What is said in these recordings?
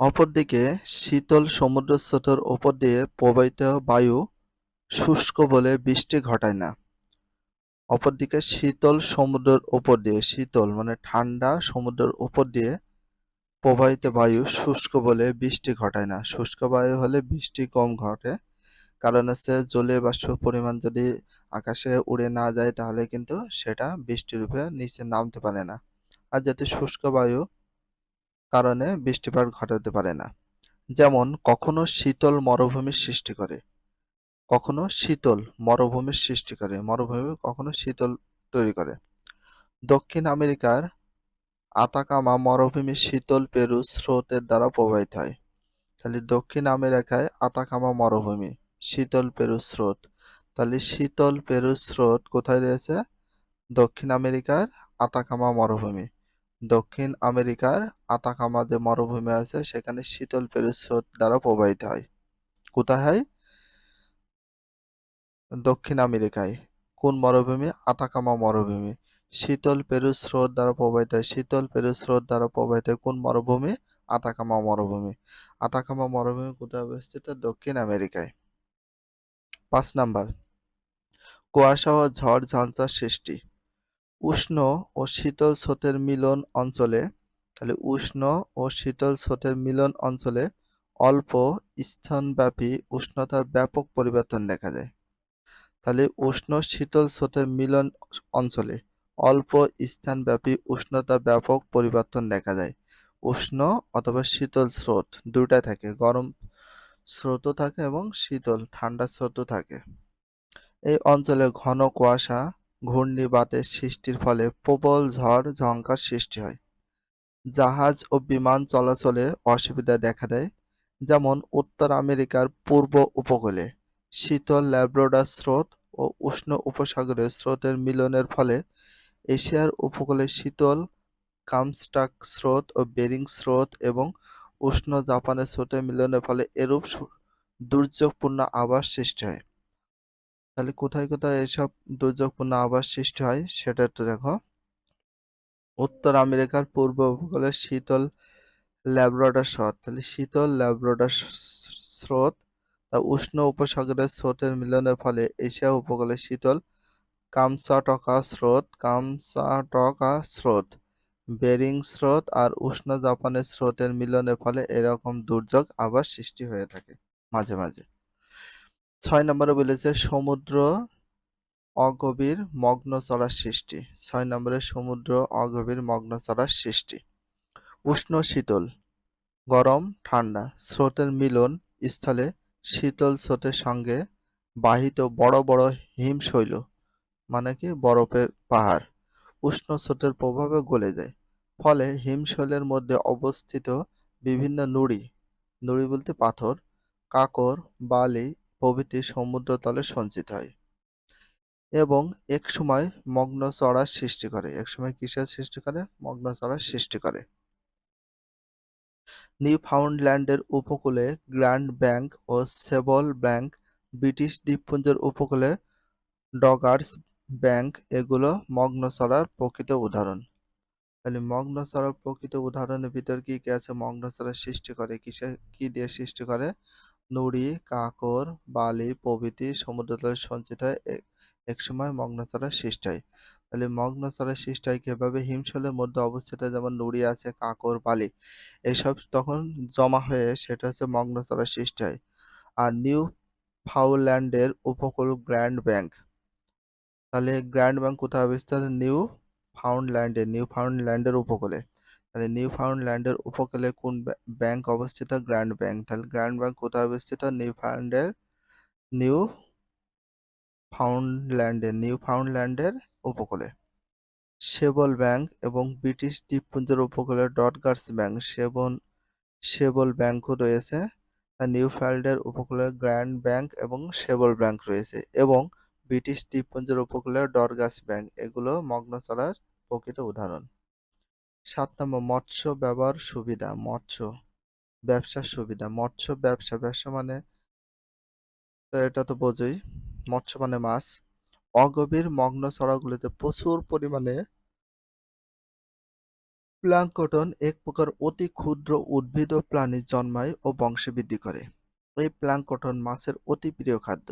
অপরদিকে শীতল সমুদ্রস্রোতের ওপর দিয়ে প্রবাহিত বায়ু শুষ্ক বলে বৃষ্টি ঘটায় না। অপরদিকে শীতল সমুদ্রের ওপর দিয়ে, শীতল মানে ঠান্ডা সমুদ্রের ওপর দিয়ে প্রবাহিত বায়ু শুষ্ক বলে বৃষ্টি ঘটায় না। শুষ্ক বায়ু হলে বৃষ্টি কম ঘটে। কারণ হচ্ছে জলীয় বাষ্পের পরিমাণ যদি আকাশে উড়ে না যায় তাহলে কিন্তু সেটা বৃষ্টির রূপে নিচে নামতে পারে না। আর যেটি শুষ্ক বায়ু কারণে বৃষ্টিপাত ঘটাতে পারে না। যেমন, কখনো শীতল মরুভূমির সৃষ্টি করে, কখনো শীতল মরুভূমির সৃষ্টি করে, মরুভূমি কখনো শীতল তৈরি করে। দক্ষিণ আমেরিকার আতাকামা মরুভূমি শীতল পেরু স্রোতের দ্বারা প্রবাহিত হয়। তাহলে দক্ষিণ আমেরিকায় আতাকামা মরুভূমি, শীতল পেরু স্রোত। তাহলে শীতল পেরু স্রোত কোথায় রয়েছে? দক্ষিণ আমেরিকার আতাকামা মরুভূমি। দক্ষিণ আমেরিকার আতাকামা যে মরুভূমি আছে, সেখানে শীতল পেরু স্রোত দ্বারা প্রবাহিত হয়। কোথায় হয়? দক্ষিণ আমেরিকায়। কোন মরুভূমি? আতাকামা মরুভূমি। শীতল পেরু স্রোত দ্বারা প্রবাহিত হয়। শীতল পেরু স্রোত দ্বারা প্রবাহিত হয় কোন মরুভূমি? আতাকামা মরুভূমি। আতাকামা মরুভূমি কোথায় অবস্থিত? দক্ষিণ আমেরিকায়। পাঁচ নাম্বার। কুয়াশা ও ঝড় ঝঞ্ঝার সৃষ্টি। উষ্ণ ও শীতল স্রোতের মিলন অঞ্চলে, তাহলে উষ্ণ ও শীতল স্রোতের মিলন অঞ্চলে অল্প স্থানব্যাপী উষ্ণতার ব্যাপক পরিবর্তন দেখা যায়। তাহলে উষ্ণ শীতল স্রোতের মিলন অঞ্চলে অল্প স্থানব্যাপী উষ্ণতা ব্যাপক পরিবর্তন দেখা যায়। উষ্ণ অথবা শীতল স্রোত দুটাই থাকে, গরম স্রোতও থাকে এবং শীতল, ঠান্ডা স্রোতও থাকে। এই অঞ্চলে ঘন কুয়াশা ঘূর্ণিবাতের সৃষ্টির ফলে প্রবল ঝড় ঝঙ্কার সৃষ্টি হয়। জাহাজ ও বিমান চলাচলে অসুবিধা দেখা দেয়, যেমন উত্তর আমেরিকার পূর্ব উপকূলে। শীতল ল্যাব্রোডার স্রোত ও উষ্ণ উপসাগরের স্রোতের মিলনের ফলে এশিয়ার উপকূলে শীতল কামস্টাক স্রোত ও বেরিং স্রোত এবং উষ্ণ জাপানের স্রোতের মিলনের ফলে এরূপ দুর্যোগপূর্ণ আবাস সৃষ্টি হয়। তাহলে কোথায় কোথায় এসব দুর্যোগপূর্ণ আবাস সৃষ্টি হয় সেটা একটু দেখো। উত্তর আমেরিকার পূর্ব উপকূলে শীতল ল্যাব্রাডার স্রোত। তাহলে শীতল ল্যাব্রাডার স্রোত উষ্ণ উপসাগরের স্রোতের মিলনের ফলে এশিয়া উপকূলে শীতল কামচাটকা স্রোত কামচাটকা স্রোত, বেরিং স্রোত আর উষ্ণ জাপানের স্রোতের মিলনের ফলে এরকম দুর্যোগ আবার সৃষ্টি হয়ে থাকে মাঝে মাঝে। ছয় নম্বরে বলেছে, সমুদ্র অগভীর মগ্ন চড়ার সৃষ্টি। ছয় নম্বরে, সমুদ্র অগভীর মগ্ন চড়ার সৃষ্টি। উষ্ণ শীতল, গরম, ঠান্ডা। স্রোতের মিলন স্থলে শীতল স্রোতের সঙ্গে বাহিত বড় বড় হিমশৈল মানে কি, বরফের পাহাড়। উষ্ণ স্রোতের প্রভাবে গলে যায়। ফলে হিমশৈলের মধ্যে অবস্থিত বিভিন্ন নুড়ি নুড়ি বলতে পাথর, কাকর, বালি প্রভৃতি সমুদ্রতলে সঞ্চিত হয় এবং একসময় মগ্ন চড়ার সৃষ্টি করে। একসময় কিসের সৃষ্টি করে? মগ্ন চড়ার সৃষ্টি করে। নিউফাউন্ডল্যান্ডের উপকূলে গ্র্যান্ড ব্যাংক ও সেবল ব্যাংক, ব্রিটিশ দ্বীপপুঞ্জের উপকূলে ডগার্স ব্যাংক এগুলো মগ্ন চড়ার প্রকৃত উদাহরণ। তাহলে মগ্ন চড়ার প্রকৃত উদাহরণের ভিতর কি কি আছে? মগ্ন চড়ার সৃষ্টি করে, কিসে, কি দিয়ে সৃষ্টি করে? নুড়ি, কাকর, বালি প্রভৃতি সমুদ্রতলে সঞ্চিত হয় একসময় মগ্নচড়ার সৃষ্টি হয়। তাহলে মগ্নচড়ার সৃষ্টি হয় কীভাবে? হিমশলের মধ্যে অবস্থিত যেমন নুড়ি আছে, কাকর, বালি, এসব তখন জমা হয়ে সেটা হচ্ছে মগ্নচড়ার সৃষ্টি হয়। আর নিউ ফাউল্যান্ডের উপকূল গ্র্যান্ড ব্যাংক। তাহলে গ্র্যান্ড ব্যাংক কোথায় অবস্থিত? নিউ ফাউন্ডল্যান্ডে, নিউ ফাউন্ডল্যান্ডের উপকূলে। তাহলে নিউ ফাউন্ডল্যান্ডের উপকূলে কোন ব্যাংক অবস্থিত? গ্র্যান্ড ব্যাংক তাহলে গ্র্যান্ড ব্যাংক কোথায় অবস্থিত? নিউ ফাউন্ডের নিউ ফাউন্ডল্যান্ডে নিউ ফাউন্ডল্যান্ডের উপকূলে। সেবল ব্যাংক এবং ব্রিটিশ দ্বীপপুঞ্জের উপকূলে ডটগার্স ব্যাংক সেবন সেবল ব্যাংকও রয়েছে। নিউ ফাইল্ডের উপকূলে গ্র্যান্ড ব্যাংক এবং সেবল ব্যাংক রয়েছে এবং ব্রিটিশ দ্বীপপুঞ্জের উপকূলে ডরগাস ব্যাংক এগুলো মগ্ন চলার প্রকৃত উদাহরণ। সাত নম্বর, মৎস্য ব্যবহার সুবিধা, মৎস্য ব্যবসার সুবিধা। মৎস্য ব্যবসা ব্যবসা মানে এটা তো বোঝই। মৎস্য মানে মাছ। অগভীর মগ্ন চড়াগুলিতে প্রচুর পরিমাণে প্ল্যাঙ্কটন এক প্রকার অতি ক্ষুদ্র উদ্ভিদ ও প্রাণী জন্মায় ও বংশবৃদ্ধি করে। এই প্ল্যাঙ্কটন মাছের অতি প্রিয় খাদ্য।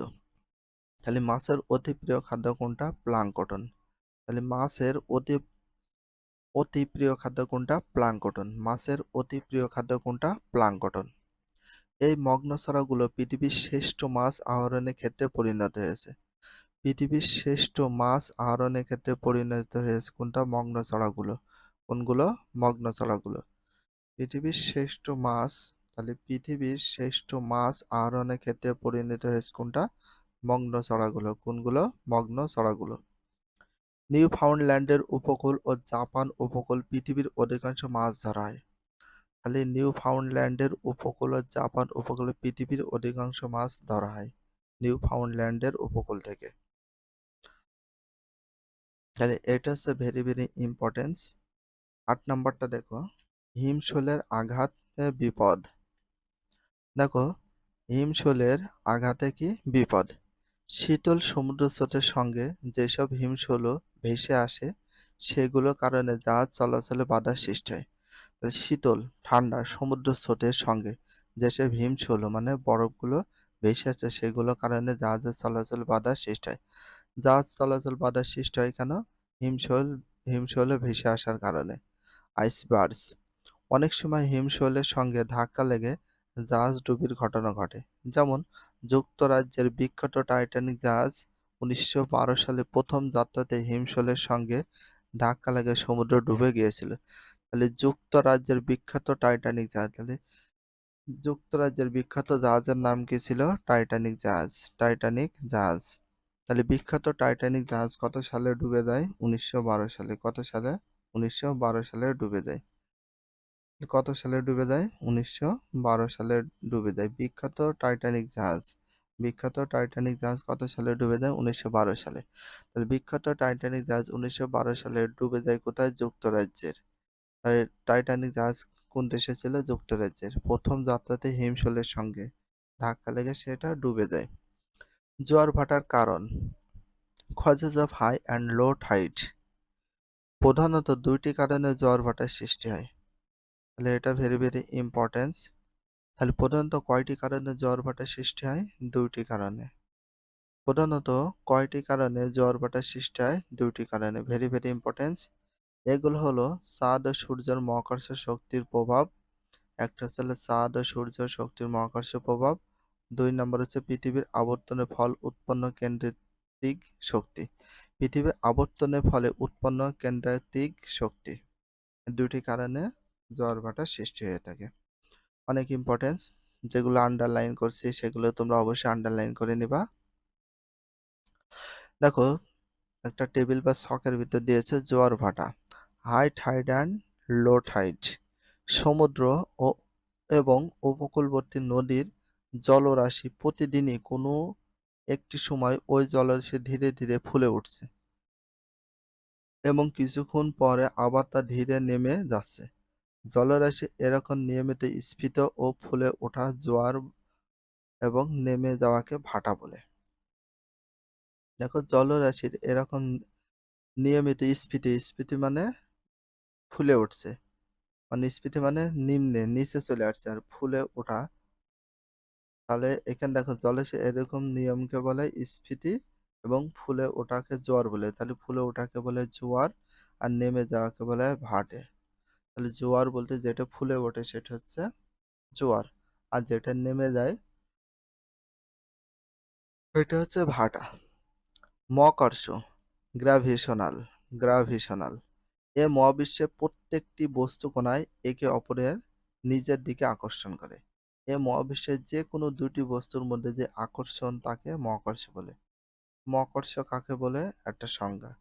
তাহলে মাছের অতি প্রিয় খাদ্য কোনটা? প্ল্যাঙ্কটন তাহলে মাছের অতি অতি প্রিয় খাদ্য কোনটা? প্লাঙ্কটন মাছের অতি প্রিয় খাদ্য কোনটা? প্লাঙ্কটন এই মগ্নছড়াগুলো পৃথিবীর শ্রেষ্ঠ মাছ আহরণের ক্ষেত্রে পরিণত হয়েছে। পৃথিবীর শ্রেষ্ঠ মাছ আহরণের ক্ষেত্রে পরিণত হয়েছে কোনটা? মগ্নছড়াগুলো কোনগুলো? মগ্নছড়াগুলো পৃথিবীর শ্রেষ্ঠ মাছ, তাহলে পৃথিবীর শ্রেষ্ঠ মাছ আহরণের ক্ষেত্রে পরিণত হয়েছে কোনটা? মগ্নছড়াগুলো কোনগুলো? মগ্নছড়াগুলো নিউফাউন্ডল্যান্ডের উপকূল ও জাপান উপকূল পৃথিবীর অধিকাংশ মাছ ধরা হয় তাহলে নিউফাউন্ডল্যান্ডের উপকূল ও জাপান উপকূলে পৃথিবীর অধিকাংশ মাছ ধরা হয় নিউফাউন্ডল্যান্ডের উপকূল থেকে। তাহলে এটা হচ্ছে ভেরি ভেরি ইম্পর্টেন্স আট নম্বরটা দেখো, হিমশোলের আঘাত বিপদ। দেখো, হিমশোলের আঘাতে কি বিপদ? শীতল সমুদ্র স্রোতের সঙ্গে যেসব হিমশৈল ভেসে আসে সেগুলোর কারণে জাহাজ চলাচলে বাধার সৃষ্টি হয়। তাহলে শীতল, ঠান্ডা সমুদ্র স্রোতের সঙ্গে যেসব হিমশৈল মানে বরফগুলো ভেসে আসে সেগুলোর কারণে জাহাজের চলাচল বাধার সৃষ্টি হয়। জাহাজ চলাচল বাধার সৃষ্টি হয় কেন? হিমশৈল, হিমশৈলে ভেসে আসার কারণে। আইসবার্স অনেক সময় হিমশৈলের সঙ্গে ধাক্কা লেগে জাহাজ ডুবির ঘটনা ঘটে। যেমন যুক্তরাজ্যের বিখ্যাত টাইটানিক জাহাজ উনিশশো বারো সালে প্রথম যাত্রাতে হিমশলের সঙ্গে ধাক্কা লাগে সমুদ্র ডুবে গিয়েছিল। তাহলে যুক্তরাজ্যের বিখ্যাত টাইটানিক জাহাজ, তাহলে যুক্তরাজ্যের বিখ্যাত জাহাজের নাম কি ছিল? টাইটানিক জাহাজ টাইটানিক জাহাজ। তাহলে বিখ্যাত টাইটানিক জাহাজ কত সালে ডুবে যায়? উনিশশো বারো সালে। কত সালে? উনিশশো বারো সালে ডুবে যায়। কত সালে ডুবে যায়? উনিশশো সালে ডুবে যায়। বিখ্যাত টাইটানিক জাহাজ। বিখ্যাত টাইটানিক জাহাজ কত সালে ডুবে যায়? উনিশশো বারো সালে। তাহলে বিখ্যাত টাইটানিক জাহাজ উনিশশো বারো সালে ডুবে যায় কোথায়? যুক্তরাজ্যের। টাইটানিক জাহাজ কোন দেশে ছিল? যুক্তরাজ্যের। প্রথম যাত্রাতে হিমশৈলের সঙ্গে ধাক্কা লেগে সেটা ডুবে যায়। জোয়ার ভাটার কারণ। Causes of high and low tide. প্রধানত দুইটি কারণে জোয়ার ভাটার সৃষ্টি হয়। তাহলে এটা ভেরি ভেরি ইম্পর্টেন্স তাহলে প্রধানত কয়টি কারণে জ্বর ভাটার সৃষ্টি হয়? দুইটি কারণে। প্রধানত কয়টি কারণে জ্বর ভাটার সৃষ্টি হয়? দুইটি কারণে। ভেরি ভেরি ইম্পর্টেন্স এগুলো হলো চাঁদ ও সূর্যের মহাকর্ষ শক্তির প্রভাব। একটা হচ্ছে চাঁদ ও সূর্য শক্তির মহাকর্ষ প্রভাব। দুই নম্বর হচ্ছে পৃথিবীর আবর্তনের ফল উৎপন্ন কেন্দ্রিক শক্তি। পৃথিবীর আবর্তনের ফলে উৎপন্ন কেন্দ্রিক শক্তি। দুটি কারণে জ্বর ভাটা সৃষ্টি হয়ে থাকে। অনেক ইম্পর্টেন্স যেগুলো আন্ডারলাইন করছি, সেগুলো তোমরা অবশ্যই আন্ডারলাইন করে নিবা। দেখো, একটা টেবিল বা শখের ভিতর দিয়েছে জোয়ার ভাটা high tide and low tide সমুদ্র ও, এবং উপকূলবর্তী নদীর জলরাশি প্রতিদিনই কোনো একটি সময় ওই জলরাশি ধীরে ধীরে ফুলে উঠছে। এবং কিছুক্ষণ পরে আবার তা ধীরে নেমে যাচ্ছে। জলরাশি এরকম নিয়মিত স্ফীত ও ফুলে ওঠা জোয়ার এবং নেমে যাওয়াকে ভাটা বলে। দেখো, জলরাশির এরকম নিয়মিত স্ফীতি স্ফীতি মানে ফুলে উঠছে। মানে স্ফীতি মানে নিম্নে, নিচে চলে আসছে আর ফুলে ওঠা। তাহলে এখানে দেখো, জলরাশি এরকম নিয়মকে বলে স্ফীতি এবং ফুলে ওঠাকে জোয়ার বলে। তাহলে ফুলে ওঠাকে বলে জোয়ার আর নেমে যাওয়াকে বলে ভাটে। তাহলে জোয়ার বলতে যেটা ফুলে ওঠে সেটা হচ্ছে জোয়ার। আর যেটা নেমে যায় এটা হচ্ছে ভাটা। মহাকর্ষ গ্রাভিশনাল গ্রাভিশনাল এ মহাবিশ্বে প্রত্যেকটি বস্তু কণায় একে অপরের নিজের দিকে আকর্ষণ করে। এ মহাবিশ্বের যে কোনো দুটি বস্তুর মধ্যে যে আকর্ষণ তাকে মহাকর্ষ বলে। মহাকর্ষ কাকে বলে? একটা সংজ্ঞা।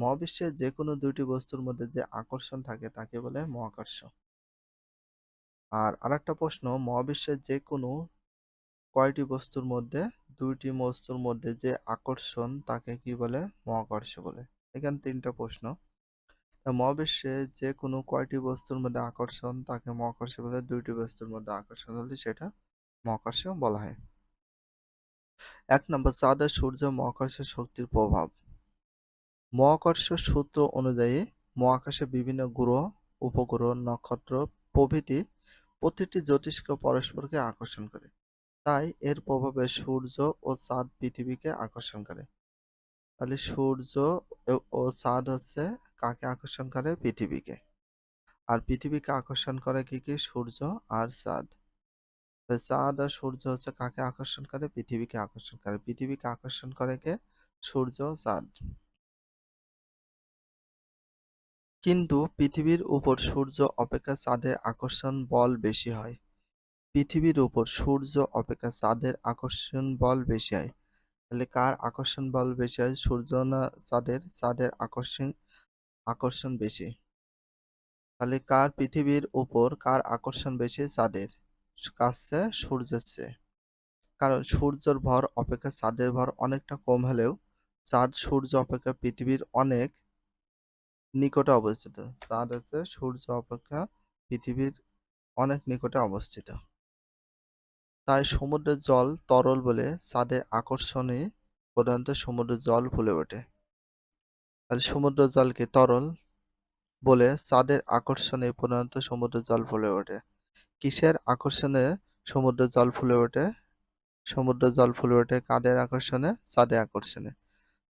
মহাবিশ্বের যে কোনো দুইটি বস্তুর মধ্যে যে আকর্ষণ থাকে তাকে বলে মহাকর্ষ। আর আরেকটা প্রশ্ন, মহাবিশ্বের যে কোনো কয়টি বস্তুর মধ্যে, দুইটি বস্তুর মধ্যে যে আকর্ষণ তাকে কি বলে? মহাকর্ষ বলে। এখানে তিনটা প্রশ্ন। মহাবিশ্বে যে কোনো কয়টি বস্তুর মধ্যে আকর্ষণ তাকে মহাকর্ষ বলে, দুইটি বস্তুর মধ্যে আকর্ষণ হলে সেটা মহাকর্ষ বলা হয়। এক নম্বর চাঁদ সূর্য মহাকর্ষ শক্তির প্রভাব। মহাকর্ষ সূত্র অনুযায়ী মহাকাশে বিভিন্ন গ্রহ, উপগ্রহ, নক্ষত্র প্রভৃতি প্রতিটি জ্যোতিষ্ক পরস্পরকে আকর্ষণ করে। তাই এর প্রভাবে সূর্য ও চাঁদ পৃথিবীকে আকর্ষণ করে। তাহলে সূর্য ও চাঁদ হচ্ছে কাকে আকর্ষণ করে? পৃথিবীকে। আর পৃথিবীকে আকর্ষণ করে কি কি? সূর্য আর চাঁদ। চাঁদ আর সূর্য হচ্ছে কাকে আকর্ষণ করে? পৃথিবীকে আকর্ষণ করে। পৃথিবীকে আকর্ষণ করে কে? সূর্য চাঁদ। কিন্তু পৃথিবীর উপর সূর্য অপেক্ষা চাঁদের আকর্ষণ বল বেশি হয়। পৃথিবীর উপর সূর্য অপেক্ষা চাঁদের আকর্ষণ বল বেশি হয়। তাহলে কার আকর্ষণ বল বেশি হয়, সূর্য না চাঁদের? চাঁদের আকর্ষণ আকর্ষণ বেশি। তাহলে কার পৃথিবীর উপর কার আকর্ষণ বেশি? চাঁদের। কাছে সূর্যের চেয়ে। কারণ সূর্যের ভর অপেক্ষা চাঁদের ভর অনেকটা কম হলেও চাঁদ, সূর্য অপেক্ষা পৃথিবীর অনেক নিকটে অবস্থিত। চাঁদ হচ্ছে সূর্য অপেক্ষা, পৃথিবীর অনেক নিকটে অবস্থিত। তাই সমুদ্রের জল তরল বলে চাঁদে আকর্ষণে প্রধানত সমুদ্রের জল ফুলে ওঠে। তাহলে সমুদ্র জলকে তরল বলে চাঁদের আকর্ষণে প্রধানত সমুদ্র জল ফুলে ওঠে। কিসের আকর্ষণে সমুদ্র জল ফুলে ওঠে? সমুদ্র জল ফুলে ওঠে কাদের আকর্ষণে? চাঁদের আকর্ষণে।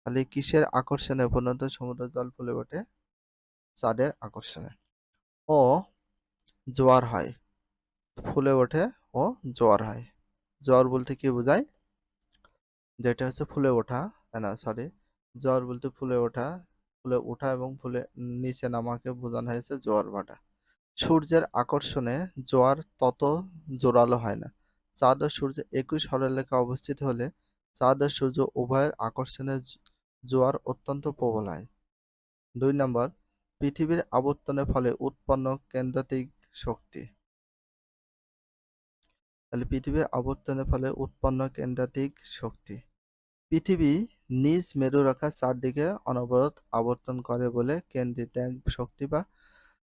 তাহলে কিসের আকর্ষণে প্রধানত সমুদ্র জল ফুলে ওঠে? চাঁদের আকর্ষণে। ও জোয়ার হয়। ফুলে ওঠে ও জোয়ার হয়। জ্বর বলতে কি বোঝায়? যেটা হচ্ছে ফুলে ওঠা না? সরি জ্বর বলতে ফুলে ওঠা ফুলে ওঠা এবং ফুলে নিচে নামাকে বোঝানো হয়েছে জোয়ার ভাটা সূর্যের আকর্ষণে জোয়ার তত জোরালো হয় না। চাঁদ ও সূর্য একই সরলরেখা অবস্থিত হলে চাঁদ ও সূর্য উভয়ের আকর্ষণে জোয়ার অত্যন্ত প্রবল হয়। দুই নম্বর পৃথিবীর আবর্তনের ফলে উৎপন্ন কেন্দ্রাতিক শক্তি। তাহলে পৃথিবীর আবর্তনের ফলে উৎপন্ন কেন্দ্রাতিক শক্তি। পৃথিবী নিজ মেরুরেখার চারদিকে অনবরত আবর্তন করে বলে কেন্দ্রিত এক শক্তি বা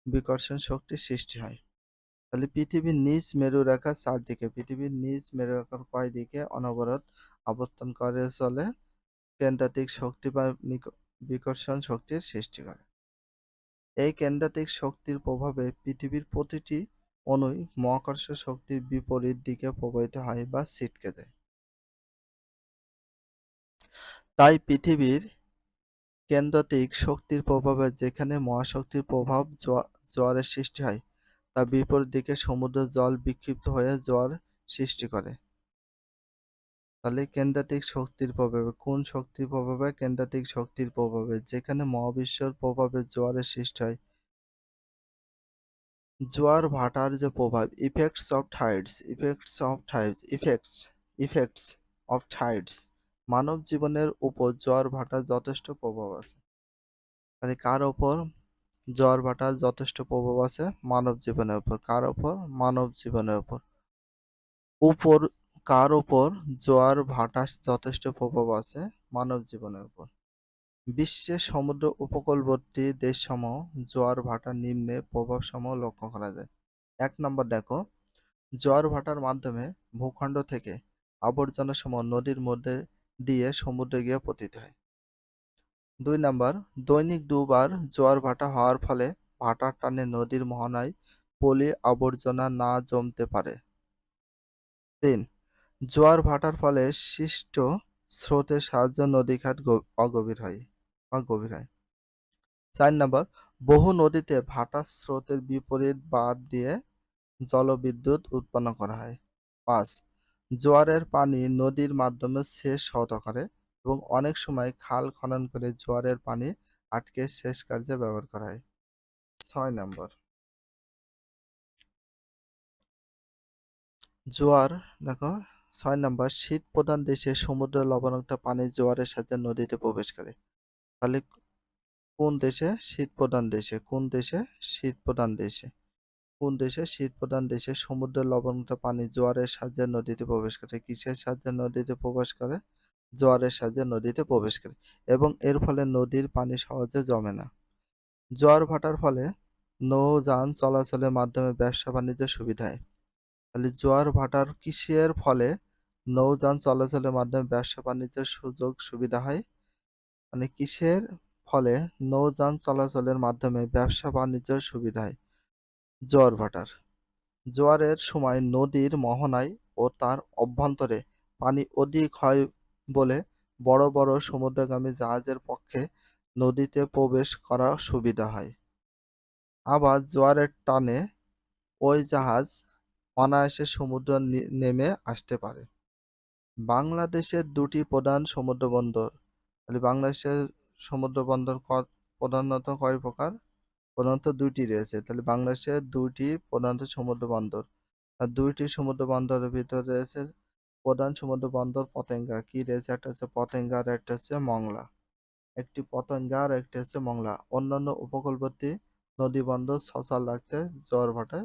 বিকর্ষণ শক্তি সৃষ্টি হয়। তাহলে পৃথিবীর নিজ মেরুরেখার চারদিকে পৃথিবীর নিজ মেরুরেখার কয় দিকে অনবরত আবর্তন করে চলে কেন্দ্রাতিক শক্তি বা বিকর্ষণ শক্তির সৃষ্টি করে। এই কেন্দ্রাতিক শক্তির প্রভাবে পৃথিবীর প্রতিটি অনুই মহাকর্ষ শক্তির বিপরীত দিকে প্রবাহিত হয় বা ছিটকে যায়। তাই পৃথিবীর কেন্দ্রাতিক শক্তির প্রভাবে যেখানে মহাশক্তির প্রভাব জোয়ারের সৃষ্টি হয়, তা বিপরীত দিকে সমুদ্র জল বিক্ষিপ্ত হয়ে জোয়ার সৃষ্টি করে। তাহলে কেন্দ্রাতিক শক্তির প্রভাবে, কোন শক্তির প্রভাবে? কেন্দ্রাতিক শক্তির প্রভাবে, যেখানে মহাবিশ্বের প্রভাবে জোয়ারের সৃষ্টি হয়। জোয়ার ভাটার যে প্রভাব effects of tides effects of tides effects effects of tides মানব জীবনের উপর জোয়ার ভাটার যথেষ্ট প্রভাব আছে। তাহলে কার ওপর জোয়ার ভাটার যথেষ্ট প্রভাব আছে মানব জীবনের উপর। কার ওপর মানব জীবনের উপর। উপর কার ওপর জোয়ার ভাটার যথেষ্ট প্রভাব আছে? মানব জীবনের উপর। বিশ্বের সমুদ্র উপকূলবর্তী দেশসমূহ জোয়ার ভাটা নিম্নে প্রভাবসমূহ লক্ষ্য করা যায়। এক নম্বর দেখো, জোয়ার ভাটার মাধ্যমে ভূখণ্ড থেকে আবর্জনা সমূহ নদীর মধ্যে দিয়ে সমুদ্রে গিয়ে পতিত হয়। দুই নম্বর, দৈনিক দুবার জোয়ার ভাটা হওয়ার ফলে ভাটার টানে নদীর মোহনায় পলি আবর্জনা না জমতে পারে। তিন জোয়ার ভাটার ফলে সৃষ্ট স্রোতের সাহায্যে নদীঘাট অগভীর হয় অগভীর হয়। চার নম্বর, বহু নদীতে ভাটা স্রোতের বিপরীত বাদ দিয়ে জলবিদ্যুৎ উৎপন্ন করা হয়। পাঁচ, জোয়ারের পানি নদীর মাধ্যমে শেষ হত করে এবং অনেক সময় খাল খনন করে জোয়ারের পানি আটকে শেষ কার্যে ব্যবহার করা হয়। ছয় নম্বর, জোয়ার, দেখো ছয় নম্বর, শীত প্রধান দেশে সমুদ্রের লবণাক্ত পানি জোয়ারের সাথে নদীতে প্রবেশ করে। তাহলে কোন দেশে শীত প্রধান দেশে? কোন দেশে শীত প্রধান দেশে? কোন দেশে শীত প্রধান দেশে সমুদ্রের লবণাক্ত পানি জোয়ারের সাহায্যে নদীতে প্রবেশ করে? কিসের সাহায্যে নদীতে প্রবেশ করে? জোয়ারের সাহায্যে নদীতে প্রবেশ করে। এবং এর ফলে নদীর পানি সহজে জমে না। জোয়ার ভাটার ফলে নৌযান চলাচলের মাধ্যমে ব্যবসা বাণিজ্যের সুবিধা হয়। তাহলে জোয়ার ভাটার কিসের ফলে নৌযান চলাচলের মাধ্যমে ব্যবসা বাণিজ্যের সুযোগ সুবিধা হয়? মানে কিসের ফলে নৌযান চলাচলের মাধ্যমে ব্যবসা বাণিজ্যের সুবিধা হয়? জোয়ার ভাটার। জোয়ারের সময় নদীর মোহনায় ও তার অভ্যন্তরে পানি অধিক হয় বলে বড় বড় সমুদ্রগামী জাহাজের পক্ষে নদীতে প্রবেশ করা সুবিধা হয়। আবার জোয়ারের টানে ওই জাহাজ অনায়াসে সমুদ্র নেমে আসতে পারে। বাংলাদেশের দুটি প্রধান সমুদ্র বন্দর তাহলে বাংলাদেশের সমুদ্র বন্দর প্রধানত কয় প্রকার? প্রধানত দুইটি রয়েছে। তাহলে বাংলাদেশের দুইটি প্রধানত সমুদ্র বন্দর আর দুইটি সমুদ্র বন্দরের ভিতরে রয়েছে প্রধান সমুদ্র বন্দর পতেঙ্গা। কি রয়েছে? একটা হচ্ছে পতেঙ্গা আর একটা হচ্ছে মংলা। একটি পতেঙ্গা আর একটি হচ্ছে মংলা। অন্যান্য উপকূলবর্তী নদী বন্দর সচল রাখতে জোয়ার ভাটায়